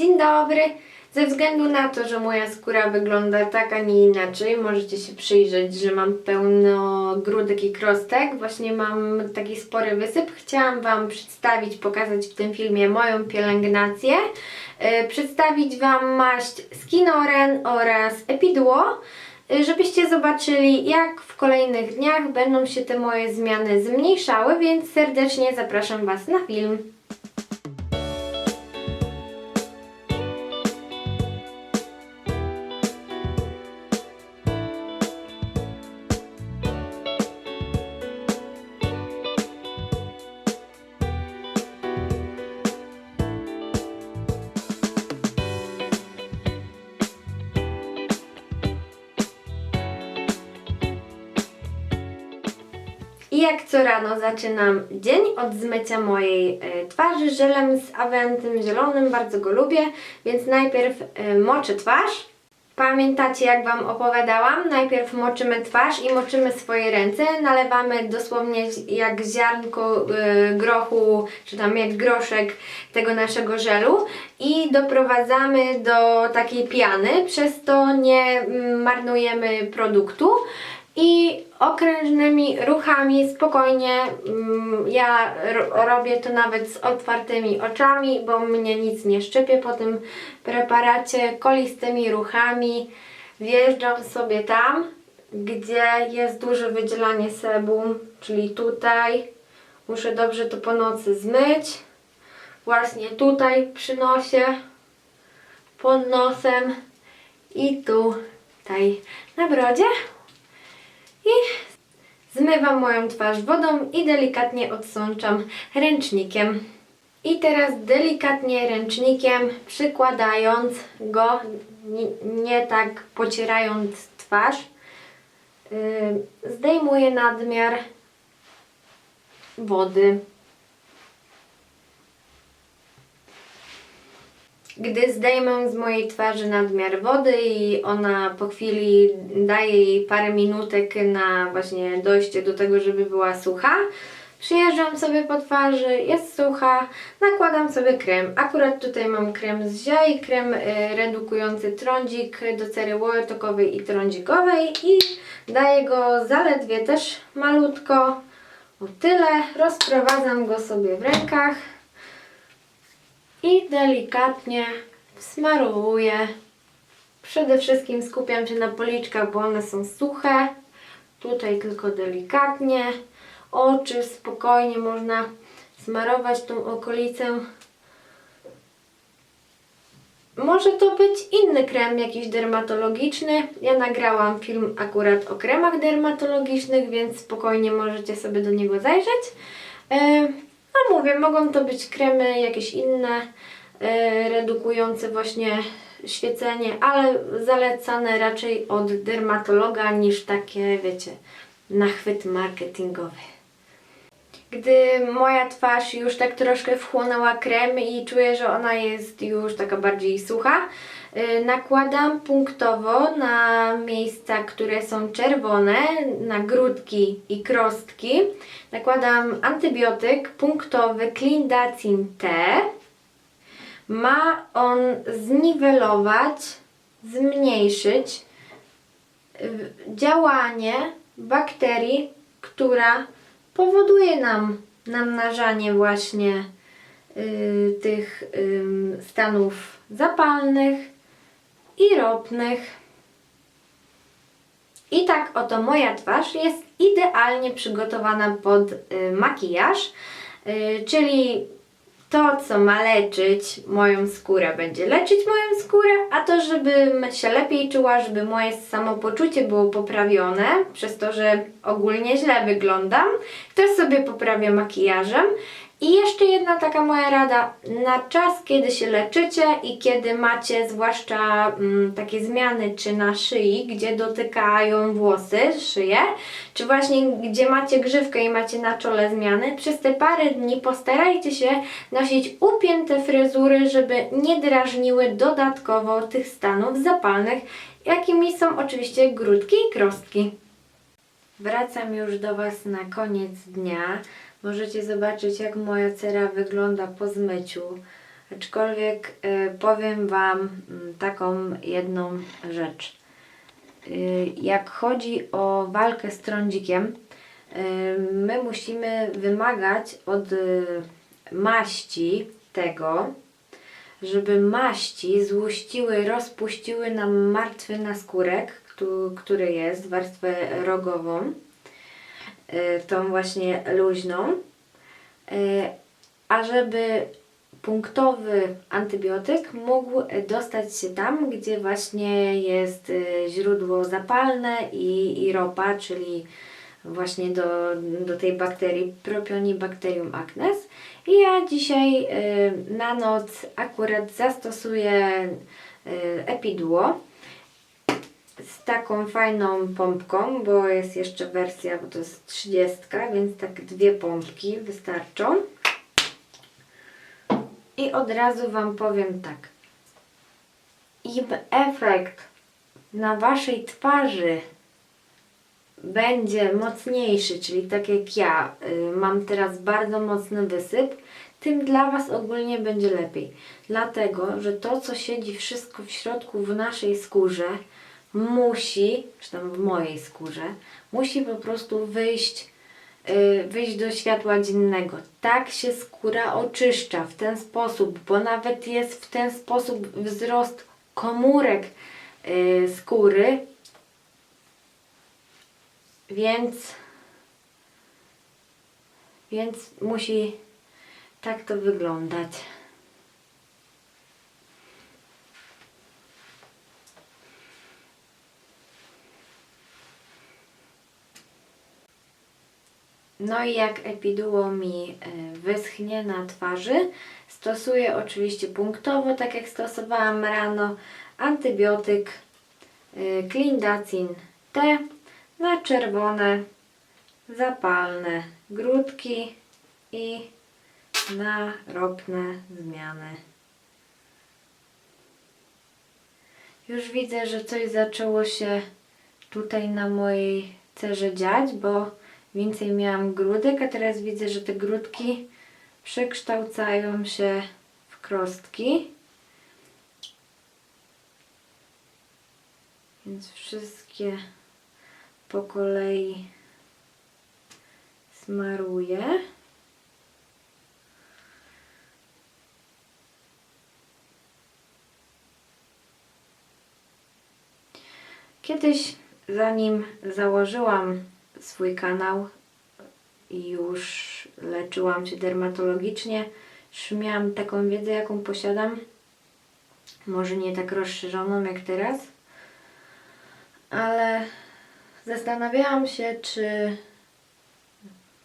Dzień dobry! Ze względu na to, że moja skóra wygląda tak, a nie inaczej, możecie się przyjrzeć, że mam pełno grudek i krostek. Właśnie mam taki spory wysyp. Chciałam Wam przedstawić, pokazać w tym filmie moją pielęgnację. Yy, przedstawić Wam maść Skinoren oraz Epiduo, yy, żebyście zobaczyli, jak w kolejnych dniach będą się te moje zmiany zmniejszały, więc serdecznie zapraszam Was na film. Jak co rano zaczynam dzień od zmycia mojej e, twarzy żelem z Aventem zielonym, bardzo go lubię, więc najpierw e, moczę twarz. Pamiętacie jak Wam opowiadałam? Najpierw moczymy twarz i moczymy swoje ręce, nalewamy dosłownie jak ziarnko e, grochu, czy tam jak groszek tego naszego żelu i doprowadzamy do takiej piany, przez to nie mm, marnujemy produktu i okrężnymi ruchami spokojnie mm, ja ro- robię to nawet z otwartymi oczami, bo mnie nic nie szczypie po tym preparacie. Kolistymi ruchami wjeżdżam sobie tam gdzie jest duże wydzielanie sebum czyli tutaj. Muszę dobrze to po nocy zmyć. Właśnie tutaj przy nosie pod nosem i tutaj na brodzie i zmywam moją twarz wodą i delikatnie odsączam ręcznikiem. I teraz delikatnie ręcznikiem przykładając go, nie, tak pocierając twarz, yy, zdejmuję nadmiar wody. Gdy zdejmę z mojej twarzy nadmiar wody i ona po chwili daje jej parę minutek na właśnie dojście do tego, żeby była sucha, przyjeżdżam sobie po twarzy, jest sucha, nakładam sobie krem. Akurat tutaj mam krem z ziai, krem y, redukujący trądzik do cery łojotokowej i trądzikowej i daję go zaledwie też malutko, o tyle. Rozprowadzam go sobie w rękach i delikatnie smarowuję. Przede wszystkim skupiam się na policzkach, bo one są suche. Tutaj tylko delikatnie. Oczy spokojnie można smarować tą okolicę. Może to być inny krem, jakiś dermatologiczny. Ja nagrałam film akurat o kremach dermatologicznych, więc spokojnie możecie sobie do niego zajrzeć. No mówię, mogą to być kremy jakieś inne, e, redukujące właśnie świecenie, ale zalecane raczej od dermatologa niż takie, wiecie, nachwyt marketingowy. Gdy moja twarz już tak troszkę wchłonęła krem i czuję, że ona jest już taka bardziej sucha, nakładam punktowo na miejsca, które są czerwone, na grudki i krostki. Nakładam antybiotyk punktowy Clindacin T. Ma on zniwelować, zmniejszyć działanie bakterii, która powoduje nam namnażanie właśnie y, tych ym, stanów zapalnych i ropnych. I tak oto moja twarz jest idealnie przygotowana pod y, makijaż, y, czyli to, co ma leczyć moją skórę, będzie leczyć moją skórę, a to, żebym się lepiej czuła, żeby moje samopoczucie było poprawione, przez to, że ogólnie źle wyglądam, to sobie poprawię makijażem. I jeszcze jedna taka moja rada, na czas, kiedy się leczycie i kiedy macie zwłaszcza mm, takie zmiany, czy na szyi, gdzie dotykają włosy, szyję, czy właśnie gdzie macie grzywkę i macie na czole zmiany, przez te parę dni postarajcie się nosić upięte fryzury, żeby nie drażniły dodatkowo tych stanów zapalnych, jakimi są oczywiście grudki i krostki. Wracam już do Was na koniec dnia. Możecie zobaczyć, jak moja cera wygląda po zmyciu. Aczkolwiek y, powiem Wam mm, taką jedną rzecz. Y, jak chodzi o walkę z trądzikiem, y, my musimy wymagać od maści tego, żeby maści złuściły, rozpuściły nam martwy naskórek, któ- który jest, warstwę rogową, tą właśnie luźną, y, a żeby punktowy antybiotyk mógł dostać się tam, gdzie właśnie jest y, źródło zapalne i, i ropa, czyli właśnie do, do tej bakterii Propionibacterium acnes. I ja dzisiaj y, na noc akurat zastosuję y, Epiduo z taką fajną pompką, bo jest jeszcze wersja, bo to jest 30, więc tak dwie pompki wystarczą. I od razu Wam powiem tak. Im efekt na Waszej twarzy będzie mocniejszy, czyli tak jak ja y, mam teraz bardzo mocny wysyp, tym dla Was ogólnie będzie lepiej. Dlatego, że to, co siedzi wszystko w środku w naszej skórze, musi, czy tam w mojej skórze, musi po prostu wyjść, y, wyjść do światła dziennego. Tak się skóra oczyszcza w ten sposób, bo nawet jest w ten sposób wzrost komórek y, skóry, więc więc musi tak to wyglądać. No i jak epiduło mi e, wyschnie na twarzy, stosuję oczywiście punktowo, tak jak stosowałam rano, antybiotyk Clindacin T na czerwone, zapalne grudki i na ropne zmiany. Już widzę, że coś zaczęło się tutaj na mojej cerze dziać, bo więcej miałam grudek, a teraz widzę, że te grudki przekształcają się w krostki. Więc wszystkie po kolei smaruję. Kiedyś, zanim założyłam swój kanał i już leczyłam się dermatologicznie, miałam taką wiedzę, jaką posiadam. Może nie tak rozszerzoną jak teraz, ale zastanawiałam się, czy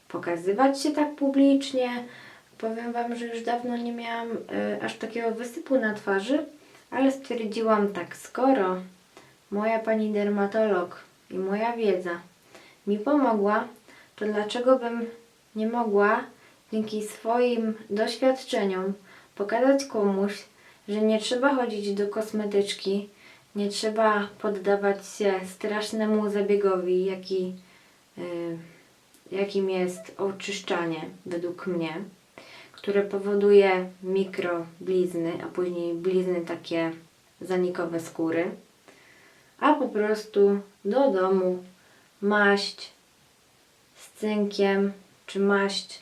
pokazywać się tak publicznie. Powiem Wam, że już dawno nie miałam e, aż takiego wysypu na twarzy, ale stwierdziłam tak, skoro moja pani dermatolog i moja wiedza mi pomogła, to dlaczego bym nie mogła dzięki swoim doświadczeniom pokazać komuś, że nie trzeba chodzić do kosmetyczki, nie trzeba poddawać się strasznemu zabiegowi, jaki, y, jakim jest oczyszczanie według mnie, które powoduje mikroblizny, a później blizny takie zanikowe skóry, a po prostu do domu maść z cynkiem czy maść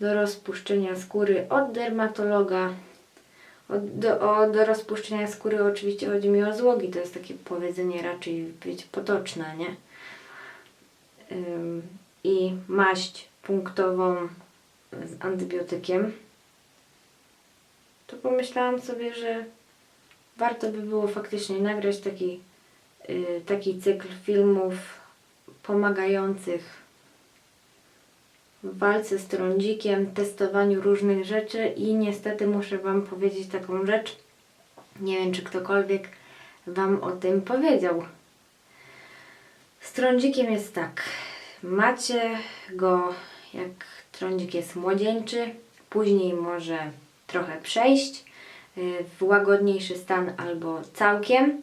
do rozpuszczenia skóry od dermatologa. Do, o, do rozpuszczenia skóry oczywiście chodzi mi o złogi, to jest takie powiedzenie raczej wiecie, potoczne, nie? Ym, I maść punktową z antybiotykiem. To pomyślałam sobie, że warto by było faktycznie nagrać taki, y, taki cykl filmów pomagających w walce z trądzikiem, testowaniu różnych rzeczy i niestety muszę Wam powiedzieć taką rzecz. Nie wiem, czy ktokolwiek Wam o tym powiedział. Z trądzikiem jest tak. Macie go, jak trądzik jest młodzieńczy, później może trochę przejść y, w łagodniejszy stan albo całkiem.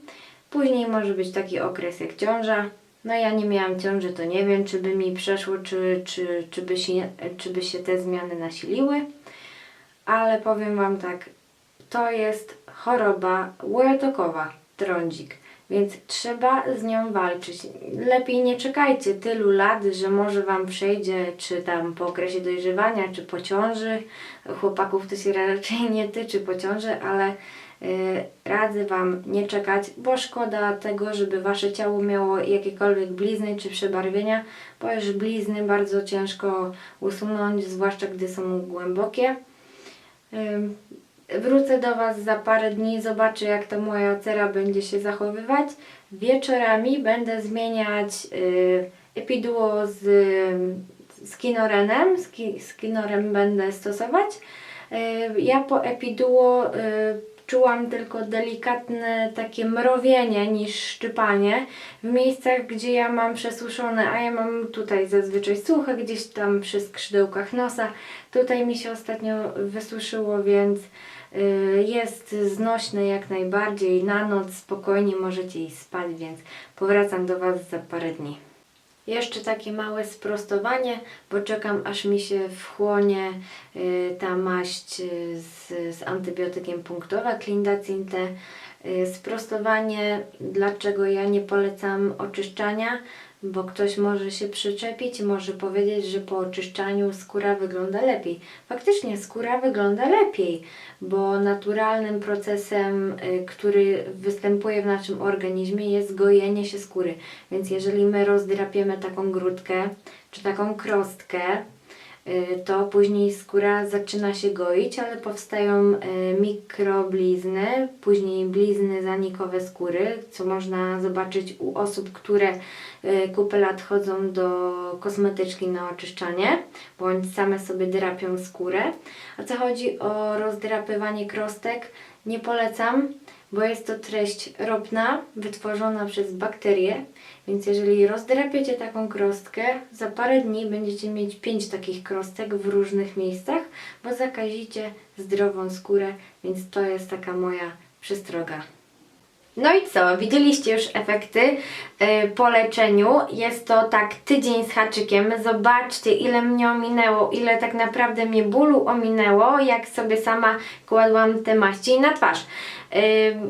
Później może być taki okres jak ciąża. No ja nie miałam ciąży, to nie wiem, czy by mi przeszło, czy, czy, czy, by, się, czy by się te zmiany nasiliły. Ale powiem Wam tak, to jest choroba łojatokowa, trądzik, więc trzeba z nią walczyć. Lepiej nie czekajcie tylu lat, że może Wam przejdzie, czy tam po okresie dojrzewania, czy po ciąży. Chłopaków to się raczej nie tyczy po ciąży, ale radzę Wam nie czekać, bo szkoda tego, żeby Wasze ciało miało jakiekolwiek blizny czy przebarwienia, bo już blizny bardzo ciężko usunąć, zwłaszcza gdy są głębokie. Wrócę do Was za parę dni, zobaczę jak ta moja cera będzie się zachowywać. Wieczorami będę zmieniać y, epiduo z, z kinorenem, z, ki, z kinorem będę stosować. Y, ja po epiduo czułam tylko delikatne takie mrowienie niż szczypanie w miejscach, gdzie ja mam przesuszone, a ja mam tutaj zazwyczaj suche, gdzieś tam przy skrzydełkach nosa. Tutaj mi się ostatnio wysuszyło, więc y, jest znośne jak najbardziej. Na noc spokojnie możecie iść spać, więc powracam do Was za parę dni. Jeszcze takie małe sprostowanie, bo czekam aż mi się wchłonie y, ta maść y, z, z antybiotykiem punktowa, Clindacin T. Y, sprostowanie, dlaczego ja nie polecam oczyszczania, bo ktoś może się przyczepić, może powiedzieć, że po oczyszczaniu skóra wygląda lepiej. Faktycznie skóra wygląda lepiej, bo naturalnym procesem, y, który występuje w naszym organizmie jest gojenie się skóry. Więc jeżeli my rozdrapiemy taką grudkę czy taką krostkę, to później skóra zaczyna się goić, ale powstają y, mikroblizny, później blizny zanikowe skóry, co można zobaczyć u osób, które y, kupę lat chodzą do kosmetyczki na oczyszczanie, bądź same sobie drapią skórę. A co chodzi o rozdrapywanie krostek, nie polecam, bo jest to treść ropna, wytworzona przez bakterie, więc jeżeli rozdrapiecie taką krostkę, za parę dni będziecie mieć pięć takich krostek w różnych miejscach, bo zakazicie zdrową skórę, więc to jest taka moja przestroga. No i co? Widzieliście już efekty y, po leczeniu. Jest to tak tydzień z haczykiem. Zobaczcie, ile mnie ominęło, ile tak naprawdę mnie bólu ominęło, jak sobie sama kładłam te maści na twarz.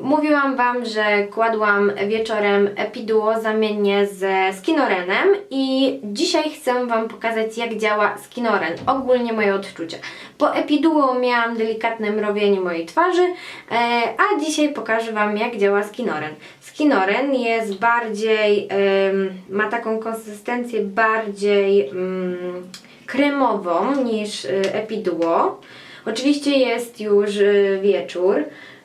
Mówiłam Wam, że kładłam wieczorem Epiduo zamiennie ze Skinorenem i dzisiaj chcę Wam pokazać, jak działa Skinoren. Ogólnie moje odczucia. Po Epiduo miałam delikatne mrowienie mojej twarzy, e, a dzisiaj pokażę Wam, jak działa Skinoren. Skinoren jest bardziej, ma taką konsystencję bardziej kremową niż y, Epiduo. Oczywiście jest już y, wieczór.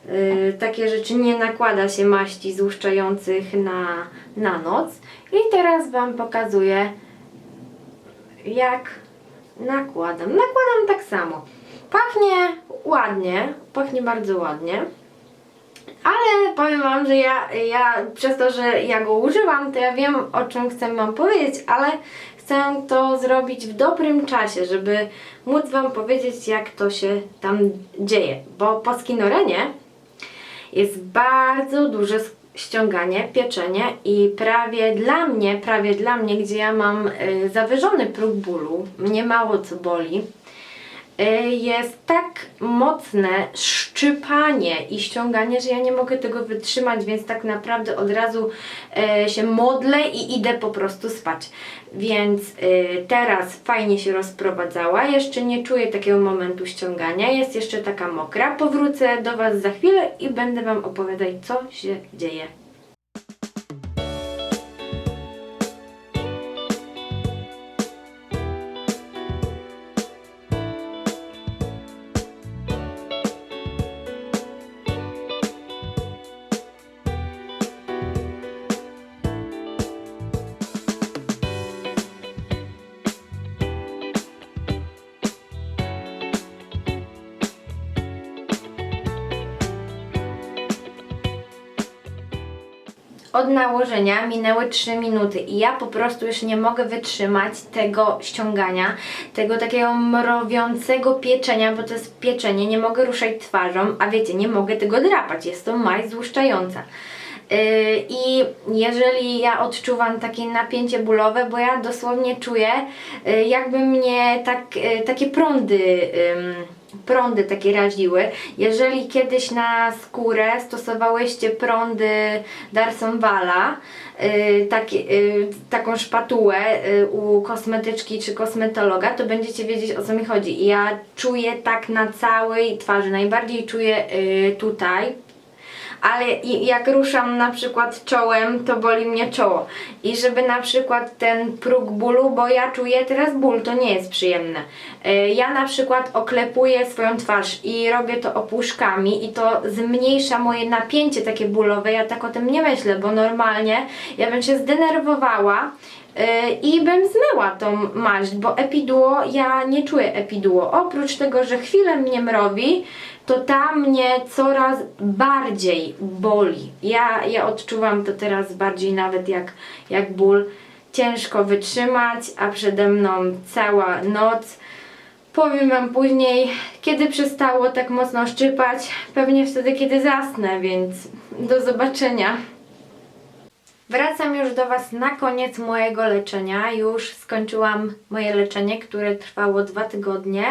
Y, takie rzeczy nie nakłada się maści złuszczających na, na noc. I teraz Wam pokazuję, jak nakładam. Nakładam tak samo. Pachnie ładnie, pachnie bardzo ładnie. Ale powiem Wam, że ja, ja przez to, że ja go używam, to ja wiem o czym chcę Wam powiedzieć, ale chcę to zrobić w dobrym czasie, żeby móc Wam powiedzieć, jak to się tam dzieje. Bo po skinorenie jest bardzo duże ściąganie, pieczenie i prawie dla mnie, prawie dla mnie, gdzie ja mam y, zawyżony próg bólu, mnie mało co boli, jest tak mocne szczypanie i ściąganie, że ja nie mogę tego wytrzymać, więc tak naprawdę od razu y, się modlę i idę po prostu spać. Więc y, teraz fajnie się rozprowadzała, jeszcze nie czuję takiego momentu ściągania, jest jeszcze taka mokra. Powrócę do Was za chwilę i będę Wam opowiadać, co się dzieje. Od nałożenia minęły 3 minuty i ja po prostu już nie mogę wytrzymać tego ściągania, tego takiego mrowiącego pieczenia, bo to jest pieczenie, nie mogę ruszać twarzą, a wiecie, nie mogę tego drapać, jest to maj złuszczająca. Yy, I jeżeli ja odczuwam takie napięcie bólowe, bo ja dosłownie czuję, yy, jakby mnie tak, yy, takie prądy prądy takie raziły. Jeżeli kiedyś na skórę stosowałyście prądy Darsonwala, y, takie, y, taką szpatułę y, u kosmetyczki czy kosmetologa, to będziecie wiedzieć o co mi chodzi. I Ja czuję tak na całej twarzy, najbardziej czuję y, tutaj, ale jak ruszam na przykład czołem, to boli mnie czoło. I żeby na przykład ten próg bólu, bo ja czuję teraz ból, to nie jest przyjemne. Y, Ja na przykład oklepuję swoją twarz i robię to opuszkami i to zmniejsza moje napięcie takie bólowe. Ja tak o tym nie myślę, bo normalnie ja bym się zdenerwowała i bym zmyła tą maść, bo epiduo, ja nie czuję epiduo. Oprócz tego, że chwilę mnie mrowi, to ta mnie coraz bardziej boli. Ja, ja odczuwam to teraz bardziej nawet jak, jak ból. Ciężko wytrzymać, a przede mną cała noc. Powiem Wam później, kiedy przestało tak mocno szczypać. Pewnie wtedy, kiedy zasnę, więc do zobaczenia. Wracam już do Was na koniec mojego leczenia. Już skończyłam moje leczenie, które trwało dwa tygodnie.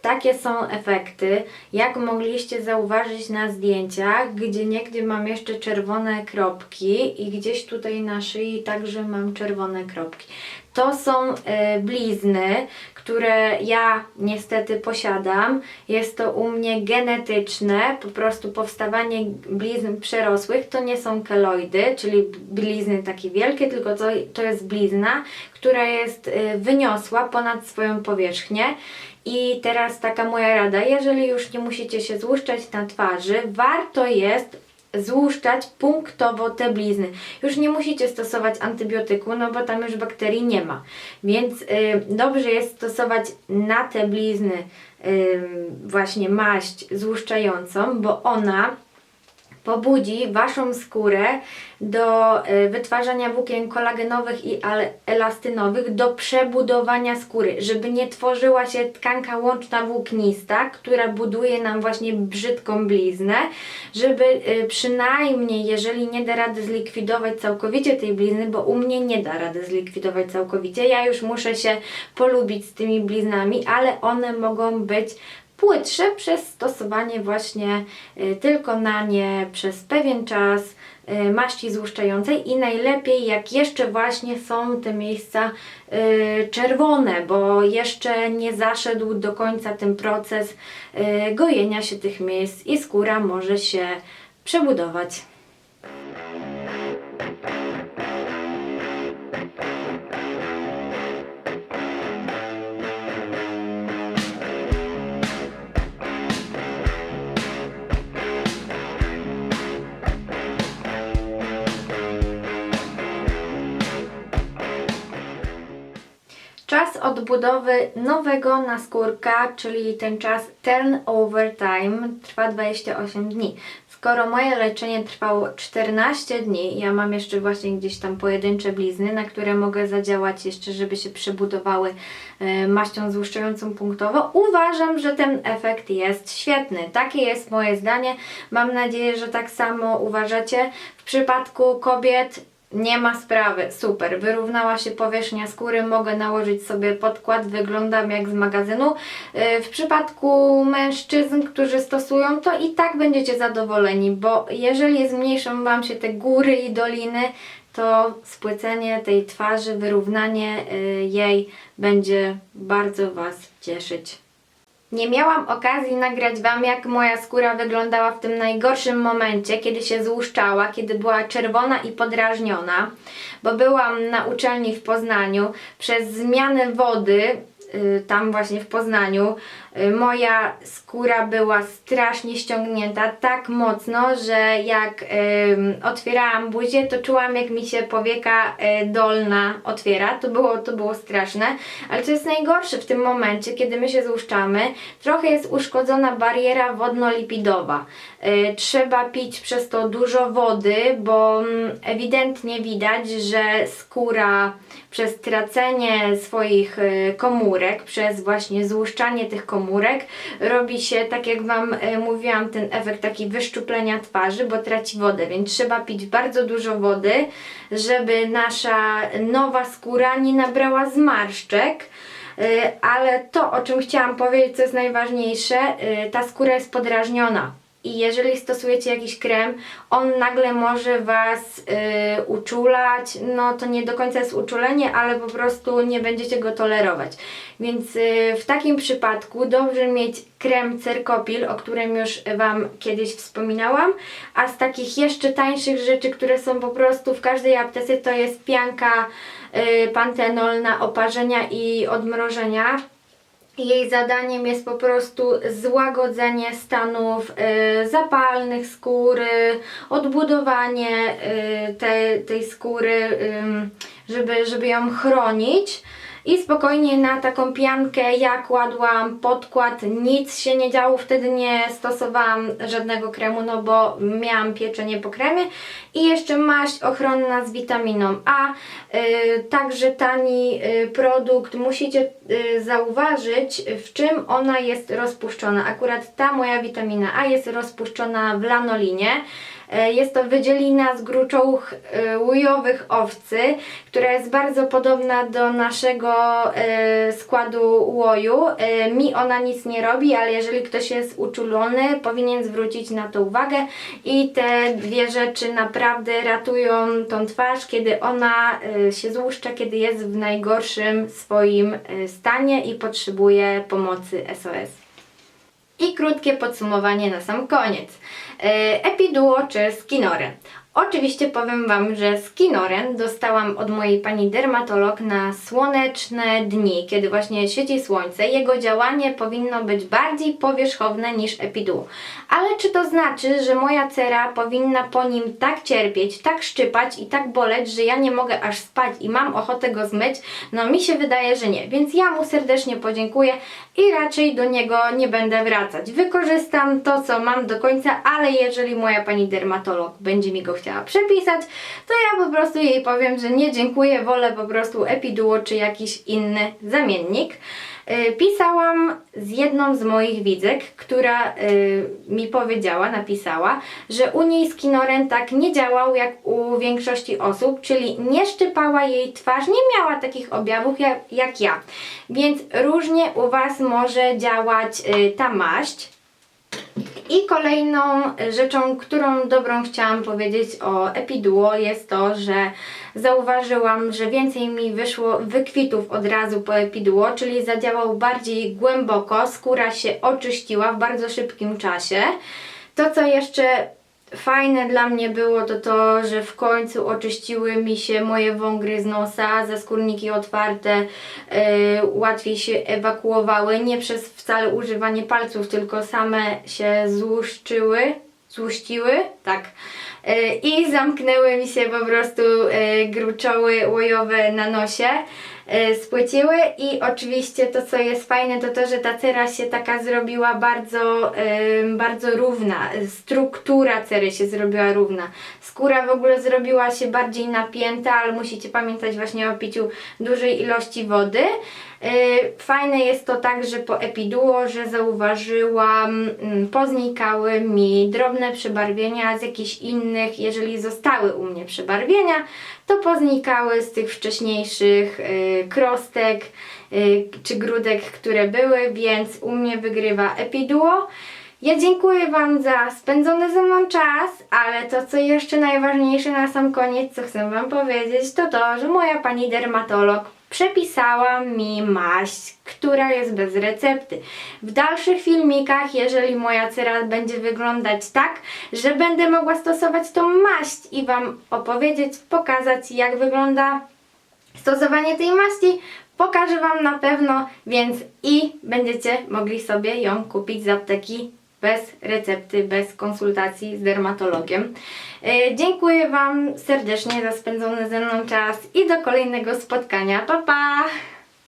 Takie są efekty. Jak mogliście zauważyć na zdjęciach, gdzie niegdzie mam jeszcze czerwone kropki i gdzieś tutaj na szyi także mam czerwone kropki. To są e, blizny, które ja niestety posiadam. Jest to u mnie genetyczne, po prostu powstawanie blizn przerosłych. To nie są keloidy, czyli blizny takie wielkie, tylko to, to jest blizna, która jest e, wyniosła ponad swoją powierzchnię. I teraz taka moja rada, jeżeli już nie musicie się złuszczać na twarzy, warto jest złuszczać punktowo te blizny. Już nie musicie stosować antybiotyku, no bo tam już bakterii nie ma. Więc y, dobrze jest stosować na te blizny y, właśnie maść złuszczającą, bo ona pobudzi Waszą skórę do y, wytwarzania włókien kolagenowych i elastynowych, do przebudowania skóry, żeby nie tworzyła się tkanka łączna włóknista, która buduje nam właśnie brzydką bliznę, żeby y, przynajmniej, jeżeli nie da rady zlikwidować całkowicie tej blizny, bo u mnie nie da rady zlikwidować całkowicie, ja już muszę się polubić z tymi bliznami, ale one mogą być płytsze przez stosowanie właśnie y, tylko na nie przez pewien czas y, maści złuszczającej i najlepiej jak jeszcze właśnie są te miejsca y, czerwone, bo jeszcze nie zaszedł do końca ten proces gojenia się tych miejsc i skóra może się przebudować. Odbudowy nowego naskórka, czyli ten czas turnover time trwa 28 dni. Skoro moje leczenie trwało 14 dni, ja mam jeszcze właśnie gdzieś tam pojedyncze blizny, na które mogę zadziałać jeszcze, żeby się przebudowały e, maścią złuszczającą punktowo, uważam, że ten efekt jest świetny. Takie jest moje zdanie. Mam nadzieję, że tak samo uważacie. W przypadku kobiet nie ma sprawy, super. Wyrównała się powierzchnia skóry, mogę nałożyć sobie podkład, wyglądam jak z magazynu. Yy, W przypadku mężczyzn, którzy stosują, to i tak będziecie zadowoleni, bo jeżeli zmniejszą Wam się te góry i doliny, to spłycenie tej twarzy, wyrównanie yy, jej będzie bardzo Was cieszyć. Nie miałam okazji nagrać Wam, jak moja skóra wyglądała w tym najgorszym momencie, kiedy się złuszczała, kiedy była czerwona i podrażniona, bo byłam na uczelni w Poznaniu. Przez zmianę wody, y, tam właśnie w Poznaniu, moja skóra była strasznie ściągnięta, tak mocno, że jak otwierałam buzię, to czułam, jak mi się powieka y, dolna otwiera. To było, to było straszne, ale co jest najgorsze w tym momencie, kiedy my się złuszczamy, trochę jest uszkodzona bariera wodno-lipidowa. Y, trzeba pić przez to dużo wody, bo mm, ewidentnie widać, że skóra przez tracenie swoich y, komórek, przez właśnie złuszczanie tych komórek, robi się, tak jak Wam y, mówiłam, ten efekt taki wyszczuplenia twarzy, bo traci wodę, więc trzeba pić bardzo dużo wody, żeby nasza nowa skóra nie nabrała zmarszczek, Y, Ale to, o czym chciałam powiedzieć, co jest najważniejsze, y, ta skóra jest podrażniona. I jeżeli stosujecie jakiś krem, on nagle może Was y, uczulać. No to nie do końca jest uczulenie, ale po prostu nie będziecie go tolerować. Więc y, w takim przypadku dobrze mieć krem Cerkopil, o którym już Wam kiedyś wspominałam. A z takich jeszcze tańszych rzeczy, które są po prostu w każdej aptece, to jest pianka y, pantenol na oparzenia i odmrożenia. Jej zadaniem jest po prostu złagodzenie stanów y, zapalnych skóry, odbudowanie y, te, tej skóry, żeby, żeby ją chronić. I spokojnie na taką piankę ja kładłam podkład, nic się nie działo, wtedy nie stosowałam żadnego kremu, no bo miałam pieczenie po kremie. I jeszcze maść ochronna z witaminą A, y, także tani y, produkt, musicie y, zauważyć w czym ona jest rozpuszczona, akurat ta moja witamina A jest rozpuszczona w lanolinie, Jest to wydzielina z gruczołów e, łujowych owcy, która jest bardzo podobna do naszego e, składu łoju. E, Mi ona nic nie robi, ale jeżeli ktoś jest uczulony, powinien zwrócić na to uwagę i te dwie rzeczy naprawdę ratują tą twarz, kiedy ona e, się złuszcza, kiedy jest w najgorszym swoim e, stanie i potrzebuje pomocy SOS. I krótkie podsumowanie na sam koniec. E, Epiduo czy Skinoren? Oczywiście powiem Wam, że Skinoren dostałam od mojej pani dermatolog na słoneczne dni, kiedy właśnie świeci słońce. Jego działanie powinno być bardziej powierzchowne niż Epiduo. Ale czy to znaczy, że moja cera powinna po nim tak cierpieć, tak szczypać i tak boleć, że ja nie mogę aż spać i mam ochotę go zmyć? No mi się wydaje, że nie. Więc ja mu serdecznie podziękuję i raczej do niego nie będę wracać. Wykorzystam to, co mam do końca, ale jeżeli moja pani dermatolog będzie mi go chciała przepisać, to ja po prostu jej powiem, że nie dziękuję, wolę po prostu Epiduo czy jakiś inny zamiennik. Yy, Pisałam z jedną z moich widzek, która yy, mi powiedziała, napisała, że u niej skinoren tak nie działał jak u większości osób, czyli nie szczypała jej twarz, nie miała takich objawów jak, ja. Więc różnie u Was może działać yy, ta maść. I kolejną rzeczą, którą dobrą chciałam powiedzieć o Epiduo jest to, że zauważyłam, że więcej mi wyszło wykwitów od razu po Epiduo, czyli zadziałał bardziej głęboko, skóra się oczyściła w bardzo szybkim czasie. To co jeszcze fajne dla mnie było to to, że w końcu oczyściły mi się moje wągry z nosa, zaskórniki otwarte, yy, łatwiej się ewakuowały, nie przez wcale używanie palców, tylko same się złuszczyły, złuściły, tak. Yy, I zamknęły mi się po prostu yy, gruczoły łojowe na nosie spłyciły i oczywiście to co jest fajne to to, że ta cera się taka zrobiła bardzo, bardzo równa, struktura cery się zrobiła równa, skóra w ogóle zrobiła się bardziej napięta, ale musicie pamiętać właśnie o piciu dużej ilości wody. Yy, Fajne jest to także po Epiduo, że zauważyłam, mm, poznikały mi drobne przebarwienia z jakichś innych, jeżeli zostały u mnie przebarwienia, to poznikały z tych wcześniejszych yy, krostek yy, czy grudek, które były, więc u mnie wygrywa Epiduo. Ja dziękuję Wam za spędzony ze mną czas, ale to co jeszcze najważniejsze na sam koniec, co chcę Wam powiedzieć, to to, że moja pani dermatolog przepisała mi maść, która jest bez recepty. W dalszych filmikach, jeżeli moja cera będzie wyglądać tak, że będę mogła stosować tą maść i Wam opowiedzieć, pokazać jak wygląda stosowanie tej maści, pokażę Wam na pewno, więc i będziecie mogli sobie ją kupić z apteki bez recepty, bez konsultacji z dermatologiem. E, Dziękuję Wam serdecznie za spędzony ze mną czas i do kolejnego spotkania. Pa, pa!